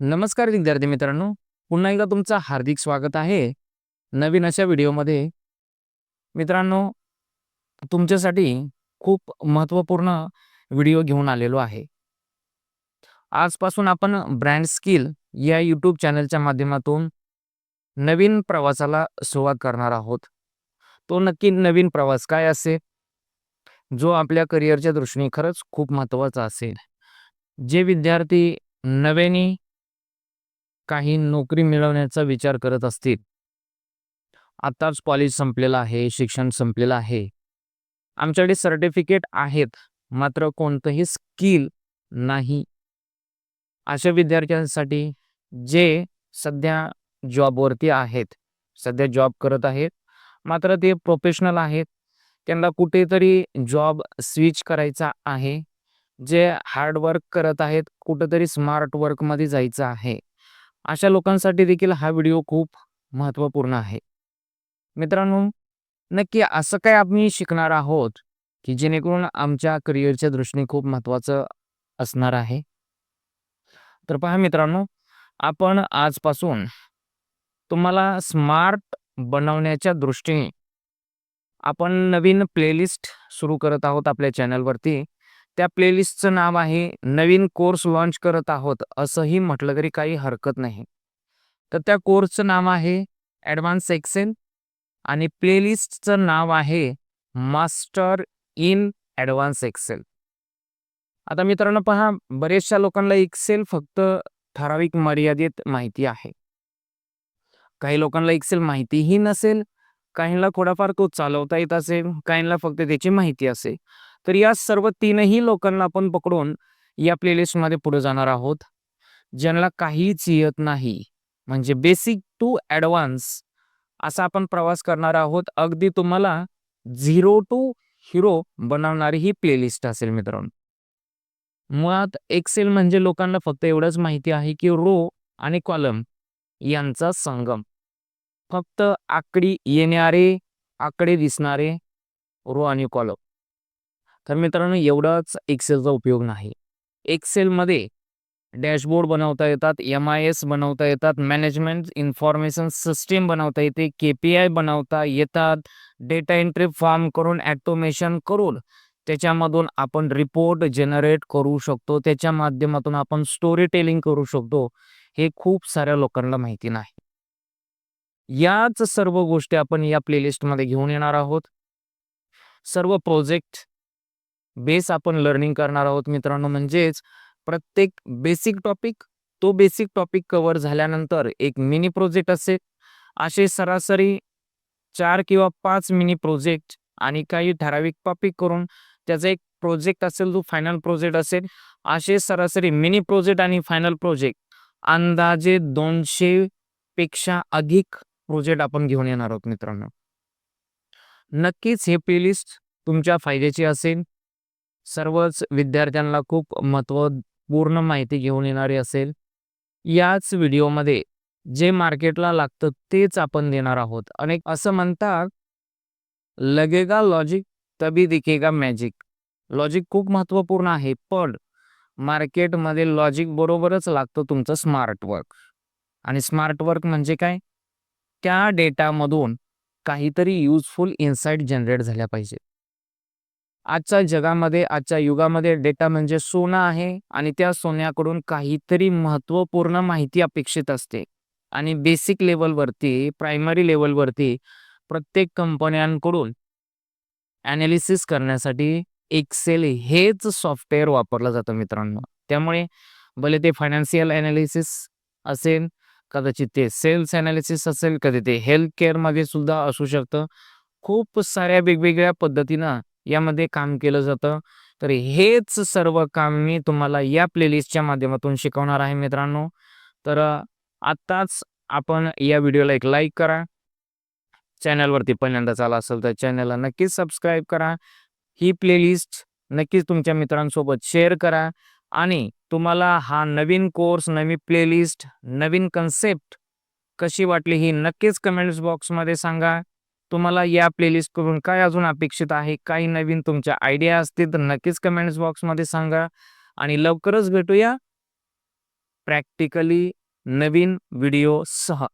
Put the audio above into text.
नमस्कार विद्यार्थी मित्रांनो पुन्हा एकदा तुमचं हार्दिक स्वागत आहे नवीन अशा व्हिडिओमध्ये. मित्रांनो तुमच्यासाठी खूप महत्त्वपूर्ण व्हिडिओ घेऊन आलेलो आहे. आजपासून आपण ब्रँड स्किल या यूट्यूब चॅनलच्या माध्यमातून नवीन प्रवासाला सुरुवात करणार आहोत. तो नक्की नवीन प्रवास काय असेल जो आपल्या करिअरच्या दृष्टीने खरंच खूप महत्त्वाचा असेल. जे विद्यार्थी नव्याने काही नोकरी मिळवण्याचा विचार करत असतील. आताच कॉलेज संपलेलं आहे शिक्षण संपलेलं आहे. आमच्याकडे सर्टिफिकेट आहेत मात्र कोणतंही स्किल नाही. अशा विद्यार्थ्यांसाठी जे सध्या जॉबवरती आहेत सध्या जॉब करत आहेत मात्र ते प्रोफेशनल आहेत. त्यांना कुठेतरी जॉब स्विच करायचा आहे. जे हार्ड वर्क करत आहेत कुठेतरी स्मार्ट वर्कमध्ये जायचं आहे. अशा लोकांसाठी देखील हा व्हिडिओ खूप महत्त्वपूर्ण आहे. मित्रांनो नक्की असं काय आम्ही शिकणार आहोत की जेणेकरून आमच्या करिअरच्या दृष्टीने खूप महत्त्वाचं असणार आहे? तर पहा मित्रांनो आपण आजपासून तुम्हाला स्मार्ट बनवण्याच्या दृष्टीने आपण नवीन प्लेलिस्ट सुरू करत आहोत आपल्या चॅनलवरती. त्या प्लेलिस्टचं नाव आहे नवीन कोर्स लॉन्च करत आहोत असंही म्हटलं तरी काही हरकत नाही. तर त्या कोर्सचं नाव आहे ॲडव्हान्स एक्सेल आणि प्लेलिस्टचं नाव आहे मास्टर इन ॲडव्हान्स एक्सेल. आता मित्रांनो पहा बरेचशा लोकांना एक्सेल फक्त ठराविक मर्यादित माहिती आहे. काही लोकांना एक्सेल माहितीही नसेल काहींना थोडाफार तो चालवता येत असेल काहींना फक्त त्याची माहिती असेल. तर या सर्व तीनही लोकांना आपण पकडून या प्लेलिस्टमध्ये पुढे जाणार आहोत. ज्यांना काहीच येत नाही. म्हणजे बेसिक टू ॲडव्हान्स असा आपण प्रवास करणार आहोत. अगदी तुम्हाला झिरो टू हिरो बनवणारी ही प्लेलिस्ट असेल मित्रांनो. मुळात एक्सेल म्हणजे लोकांना फक्त एवढंच माहिती आहे की रो आणि कॉलम यांचा संगम. फक्त आकडी येणारे आकडे दिसणारे रो आणि कॉलम तर मित्रांनो एवढाच एक्सेलचा उपयोग नाही. एक्सेलमध्ये डॅशबोर्ड बनवता येतात एम आय एस बनवता येतात मॅनेजमेंट इन्फॉर्मेशन सिस्टीम बनवता येते के पी आय बनवता येतात डेटा एंट्री फॉर्म करून ॲटोमेशन करून त्याच्यामधून आपण रिपोर्ट जनरेट करू शकतो त्याच्या माध्यमातून आपण स्टोरी टेलिंग करू शकतो हे खूप साऱ्या लोकांना माहिती नाही. याच सर्व गोष्टी आपण या प्लेलिस्टमध्ये घेऊन येणार आहोत. सर्व प्रोजेक्ट बेस आपण लर्निंग करणार आहोत मित्रांनो. म्हणजेच प्रत्येक बेसिक टॉपिक तो बेसिक टॉपिक कव्हर झाल्यानंतर एक मिनी प्रोजेक्ट असेल. असे सरासरी चार किंवा पाच मिनी प्रोजेक्ट आणि काही ठराविक टॉपिक करून त्याचा एक प्रोजेक्ट असेल जो फायनल प्रोजेक्ट असेल. असे सरासरी मिनी प्रोजेक्ट आणि फायनल प्रोजेक्ट अंदाजे दोनशे पेक्षा अधिक प्रोजेक्ट आपण घेऊन येणार आहोत मित्रांनो. नक्कीच हे प्लेलिस्ट तुमच्या फायद्याची असेल. सर्वच विद्यार्थ्यांना खूप महत्त्वपूर्ण माहिती घेऊन येणारी असेल. याच व्हिडिओमध्ये जे मार्केटला लागतं तेच आपण देणार आहोत. आणि असं म्हणतात लगेगा लॉजिक तबी दिखेगा मॅजिक लॉजिक खूप महत्त्वपूर्ण आहे पण मार्केटमध्ये लॉजिक बरोबरच लागतं तुमचं स्मार्ट वर्क आणि स्मार्ट वर्क म्हणजे काय? त्या डेटामधून काहीतरी युजफुल इन्साईट जनरेट झाल्या पाहिजे आजच्या जगामध्ये आजच्या युगामध्ये डेटा म्हणजे सोनं आहे आणि त्या सोन्याकडून काहीतरी महत्त्वपूर्ण माहिती अपेक्षित असते. आणि बेसिक लेवलवरती प्रायमरी लेवलवरती प्रत्येक कंपन्यांकडून ॲनालिसिस करण्यासाठी एक्सेल हेच सॉफ्टवेअर वापरलं जातं मित्रांनो. त्यामुळे भले ते फायनान्शियल ॲनालिसिस असेल कदाचित ते सेल्स ॲनालिसिस असेल कधी ते हेल्थ केअरमध्ये सुद्धा असू शकतं. खूप साऱ्या वेगवेगळ्या पद्धतीनं यामध्ये काम केलं जातं. तर हेच सर्व काम मी तुम्हाला या प्लेलिस्टच्या माध्यमातून शिकवणार आहे मित्रांनो. तर आत्ताच आपण या व्हिडिओला एक लाईक करा. चॅनलवरती पहिल्यांदा आला असेल तर चॅनलला नक्कीच सबस्क्राईब करा. ही प्लेलिस्ट नक्कीच तुमच्या मित्रांसोबत शेअर करा. आणि तुम्हाला हा नवीन कोर्स नवीन प्लेलिस्ट नवीन कन्सेप्ट कशी वाटली ही नक्कीच कमेंट्स बॉक्समध्ये सांगा. तुम्हाला या प्लेलिस्ट करून काय अजून अपेक्षित आहे? काही नवीन तुमच्या आयडिया असतील तर नक्कीच कमेंट्स बॉक्समध्ये सांगा आणि लवकरच भेटूया. प्रॅक्टिकली नवीन व्हिडिओ सह.